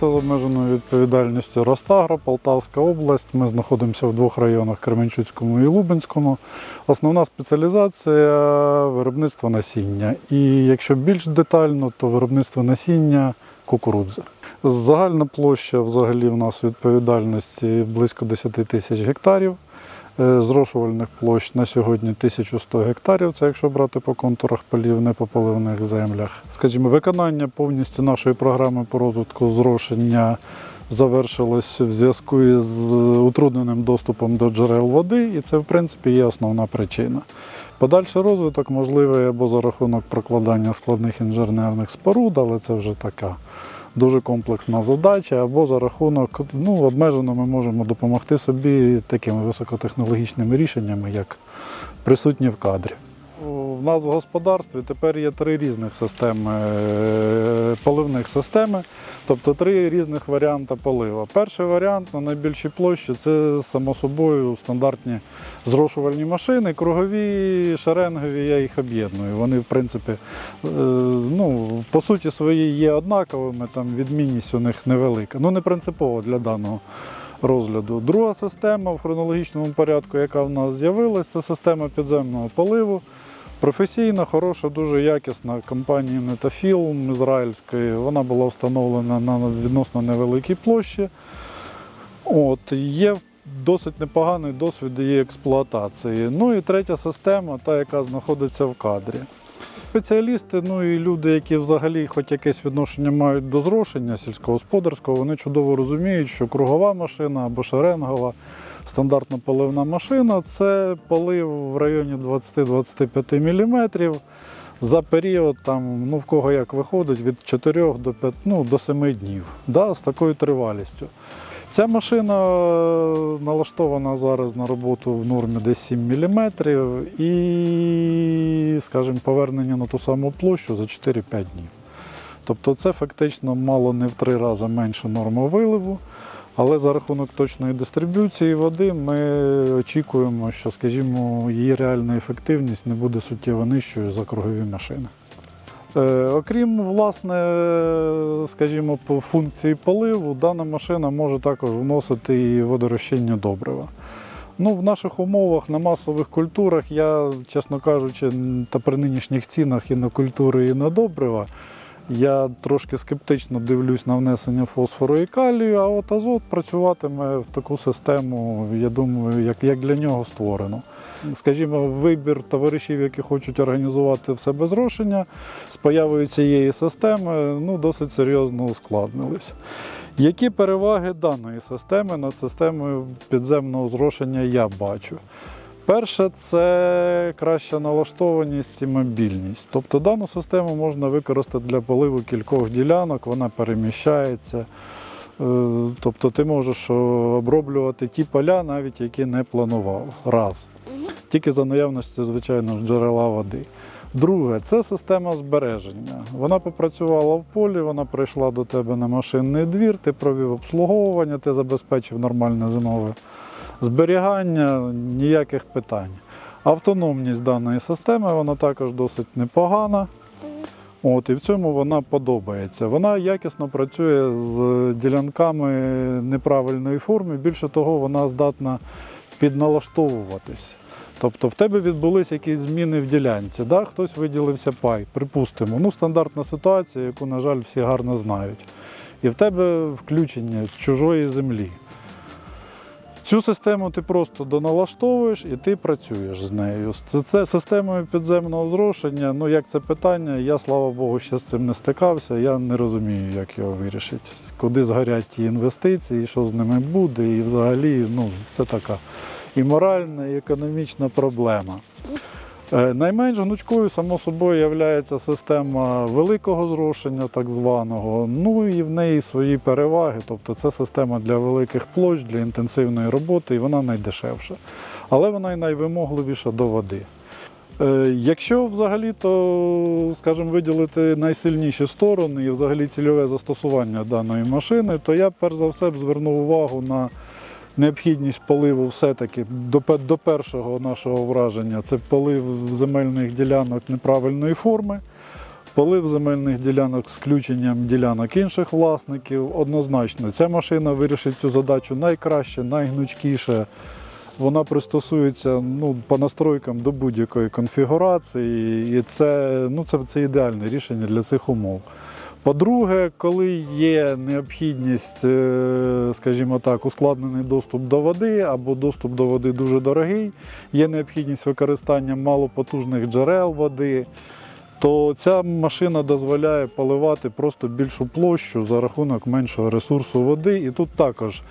З обмеженою відповідальністю Ростагро, Полтавська область. Ми знаходимося в двох районах Кременчуцькому і Лубенському. Основна спеціалізація виробництво насіння. І якщо більш детально, то виробництво насіння кукурудзи. Загальна площа взагалі в нас відповідальності близько 10 тисяч гектарів. Е, Зрошувальних площ на сьогодні 1100 гектарів, це якщо брати по контурах полів, не по поливних землях. Скажімо, виконання повністю нашої програми по розвитку зрошення завершилось в зв'язку із утрудненим доступом до джерел води, і це, в принципі, є основна причина. Подальший розвиток можливий або за рахунок прокладання складних інженерних споруд, але це вже така дуже комплексна задача, або за рахунок ну, обмежено ми можемо допомогти собі такими високотехнологічними рішеннями, як присутні в кадрі. В нас в господарстві тепер є три різних системи е, поливних системи, тобто три різних варіанти полива. Перший варіант на найбільшій площі це само собою стандартні зрошувальні машини, кругові, шеренгові, я їх об'єдную. Вони, в принципі, е, ну, по суті своїй є однаковими, там відмінність у них невелика. Ну, не принципово для даного розгляду. Друга система в хронологічному порядку, яка в нас з'явилась, це система підземного поливу. Професійна, хороша, дуже якісна компанія Netafilm ізраїльської. Вона була встановлена на відносно невеликій площі. От, є досить непоганий досвід її експлуатації. Ну і третя система, та, яка знаходиться в кадрі. Спеціалісти, ну і люди, які взагалі хоч якесь відношення мають до зрошення сільськогосподарського, вони чудово розуміють, що кругова машина або шеренгова стандартна поливна машина це полив в районі 20-25 мм за період, там, ну, в кого як виходить, від 4 до 5, ну, до 7 днів да, з такою тривалістю. Ця машина е, налаштована зараз на роботу в нормі десь 7 мм і, скажімо, повернення на ту саму площу за 4-5 днів. Тобто це фактично мало не в три рази менше норма виливу. Але за рахунок точної дистриб'юції води ми очікуємо, що, скажімо, її реальна ефективність не буде суттєво нижчою за кругові машини. Е, окрім власне, скажімо, функції поливу, дана машина може також вносити і водорозчинні добрива. Ну, в наших умовах на масових культурах я, чесно кажучи, та при нинішніх цінах і на культури, і на добрива, я трошки скептично дивлюсь на внесення фосфору і калію, а от азот працюватиме в таку систему, я думаю, як, як для нього створено. Скажімо, вибір товаришів, які хочуть організувати в себе зрошення з появою цієї системи, ну, досить серйозно ускладнилися. Які переваги даної системи над системою підземного зрошення я бачу? Перше, це краща налаштованість і мобільність. Тобто дану систему можна використати для поливу кількох ділянок, вона переміщається. Е, Тобто ти можеш е, оброблювати ті поля, навіть які не планував. Раз. Тільки за наявності, звичайно, джерела води. Друге, це система збереження. Вона попрацювала в полі, вона прийшла до тебе на машинний двір, ти провів обслуговування, ти забезпечив нормальне зимове зберігання, ніяких питань. Автономність даної системи вона також досить непогана. От, і в цьому вона подобається. Вона якісно працює з ділянками неправильної форми. Більше того, вона здатна підналаштовуватись. Тобто в тебе відбулись якісь зміни в ділянці, да? хтось виділився пай, припустимо. Ну, стандартна ситуація, яку, на жаль, всі гарно знають. І в тебе включення чужої землі. Цю систему ти просто доналаштовуєш і ти працюєш з нею. З це системою підземного зрошення, ну як це питання, я слава Богу ще з цим не стикався. Я не розумію, як його вирішити. Куди згорять ті інвестиції, що з ними буде, і взагалі ну, це така і моральна, і економічна проблема. Е, Найменш гнучкою, само собою, є система великого зрошення, так званого. Ну і в неї свої переваги. Тобто це система для великих площ, для інтенсивної роботи, і вона найдешевша. Але вона і найвимогливіша до води. Е, Якщо взагалі, то, скажімо, виділити найсильніші сторони і взагалі цільове застосування даної машини, то я перш за все б звернув увагу на необхідність поливу все-таки до, першого нашого враження це полив земельних ділянок неправильної форми. Полив земельних ділянок з включенням ділянок інших власників. Однозначно, ця машина вирішить цю задачу найкраще, найгнучкіше. Вона пристосується ну, по настройкам до будь-якої конфігурації, і це, ну, це, це ідеальне рішення для цих умов. По-друге, коли є необхідність, е, скажімо так, ускладнений доступ до води або доступ до води дуже дорогий, є необхідність використання малопотужних джерел води, то ця машина дозволяє поливати просто більшу площу за рахунок меншого ресурсу води. І тут також,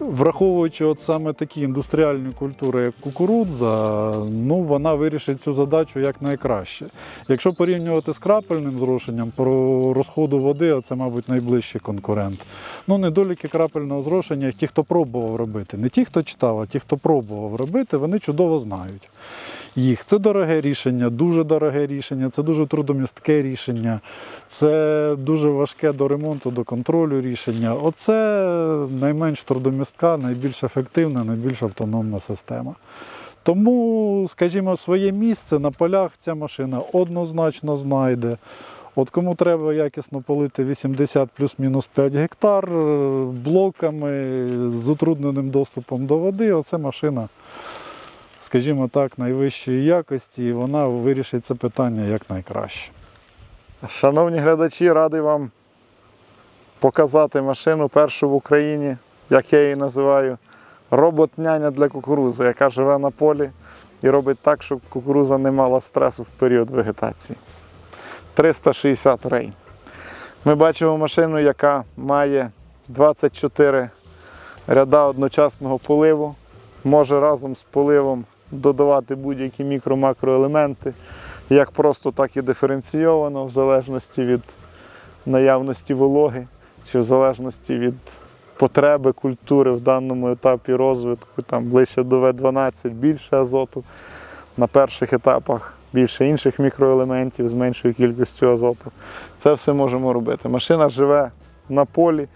враховуючи от саме такі індустріальні культури, як кукурудза, ну вона вирішить цю задачу якнайкраще. Якщо порівнювати з крапельним зрошенням, про розходу води, це, мабуть, найближчий конкурент. Ну, недоліки крапельного зрошення, ті, хто пробував робити, не ті, хто читав, а ті, хто пробував робити, вони чудово знають їх. Це дороге рішення, дуже дороге рішення, це дуже трудомістке рішення, це дуже важке до ремонту, до контролю рішення. Оце найменш трудомістка, найбільш ефективна, найбільш автономна система. Тому, скажімо, своє місце на полях ця машина однозначно знайде. От кому треба якісно полити 80 плюс-мінус 5 гектар е, блоками з утрудненим доступом до води, оце машина скажімо так, найвищої якості, і вона вирішить це питання якнайкраще. Шановні глядачі, радий вам показати машину першу в Україні, як я її називаю, робот-няня для кукурузи, яка живе на полі і робить так, щоб кукуруза не мала стресу в період вегетації. 360 рей. Ми бачимо машину, яка має 24 ряда одночасного поливу, може разом з поливом додавати будь-які мікро-макроелементи, як просто, так і диференційовано, в залежності від наявності вологи, чи в залежності від потреби культури в даному етапі розвитку, там ближче до В12 більше азоту, на перших етапах більше інших мікроелементів з меншою кількістю азоту. Це все можемо робити. Машина живе на полі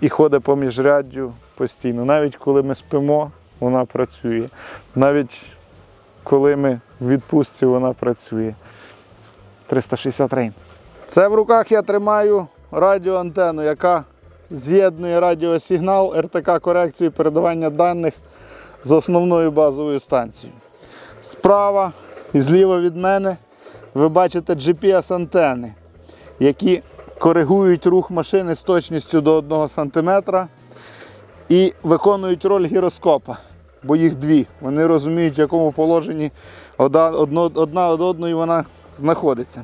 і ходить по міжряддю постійно. Навіть коли ми спимо, вона працює. Навіть коли ми в відпустці, вона працює. 360 рейн. Це в руках я тримаю радіоантенну, яка з'єднує радіосигнал РТК корекції передавання даних з основною базовою станцією. Справа і зліва від мене ви бачите GPS-антени, які коригують рух машини з точністю до 1 см і виконують роль гіроскопа, бо їх дві. Вони розуміють, в якому положенні одна, одна від одної вона знаходиться.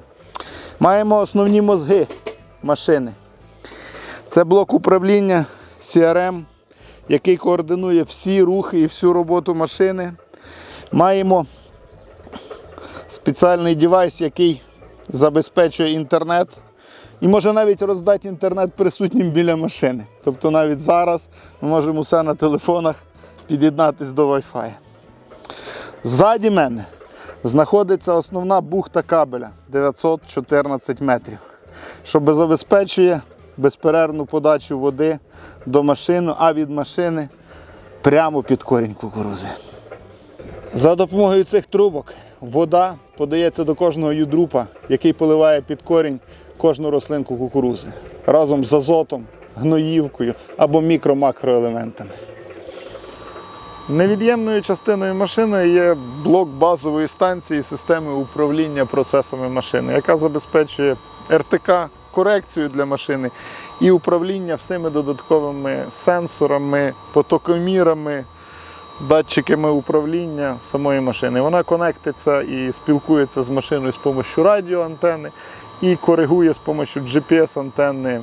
Маємо основні мозги машини. Це блок управління CRM, який координує всі рухи і всю роботу машини. Маємо спеціальний девайс, який забезпечує інтернет. І може навіть роздати інтернет присутнім біля машини. Тобто навіть зараз ми можемо все на телефонах під'єднатися до Wi-Fi. Ззаді мене знаходиться основна бухта кабеля 914 метрів, що забезпечує безперервну подачу води до машини, а від машини прямо під корінь кукурузи. За допомогою цих трубок вода подається до кожного юдрупа, який поливає під корінь кожну рослинку кукурузи разом з азотом, гноївкою або мікро-макроелементами. Невід'ємною частиною машини є блок базової станції системи управління процесами машини, яка забезпечує РТК, корекцію для машини і управління всіми додатковими сенсорами, потокомірами, датчиками управління самої машини. Вона конектиться і спілкується з машиною з допомогою радіоантени і коригує з допомогою GPS-антенни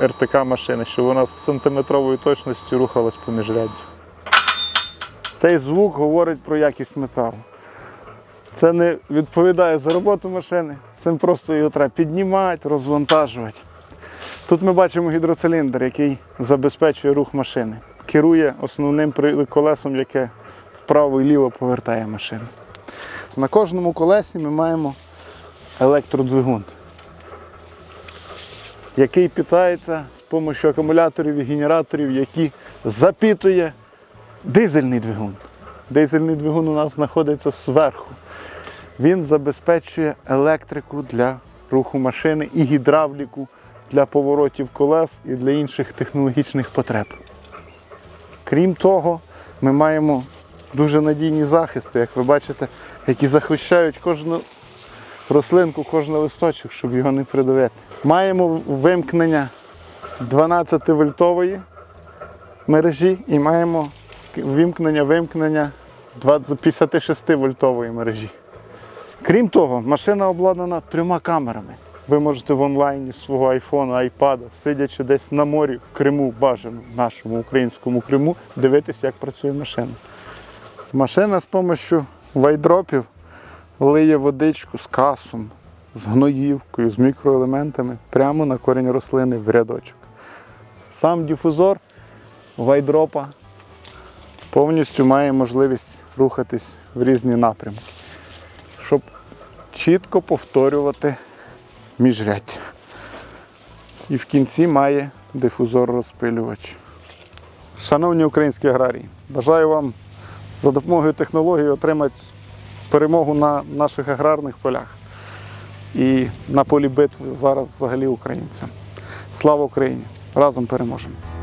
РТК машини, щоб вона з сантиметровою точністю рухалась по міжряддю. Цей звук говорить про якість металу. Це не відповідає за роботу машини, цим просто його треба піднімати, розвантажувати. Тут ми бачимо гідроциліндр, який забезпечує рух машини, керує основним колесом, яке вправо і ліво повертає машину. На кожному колесі ми маємо електродвигун, який питається з допомогою акумуляторів і генераторів, які запитує дизельний двигун. Дизельний двигун у нас знаходиться зверху. Він забезпечує електрику для руху машини і гідравліку для поворотів колес і для інших технологічних потреб. Крім того, ми маємо дуже надійні захисти, як ви бачите, які захищають кожну рослинку, кожен листочок, щоб його не придавити. Маємо вимкнення 12 вольтової мережі і маємо вимкнення вимкнення 56 вольтової мережі. Крім того, машина обладнана трьома камерами. Ви можете в онлайні з свого айфона, айпада, сидячи десь на морі в Криму, бажано в нашому українському Криму, дивитися, як працює машина. Машина з допомогою вайдропів лиє водичку з касом, з гноївкою, з мікроелементами прямо на корінь рослини в рядочок. Сам дифузор вайдропа повністю має можливість рухатись в різні напрямки, щоб чітко повторювати міжряддя. І в кінці має дифузор розпилювач. Шановні українські аграрії, бажаю вам за допомогою технології отримати перемогу на наших аграрних полях і на полі битви зараз взагалі українцям. Слава Україні! Разом переможемо!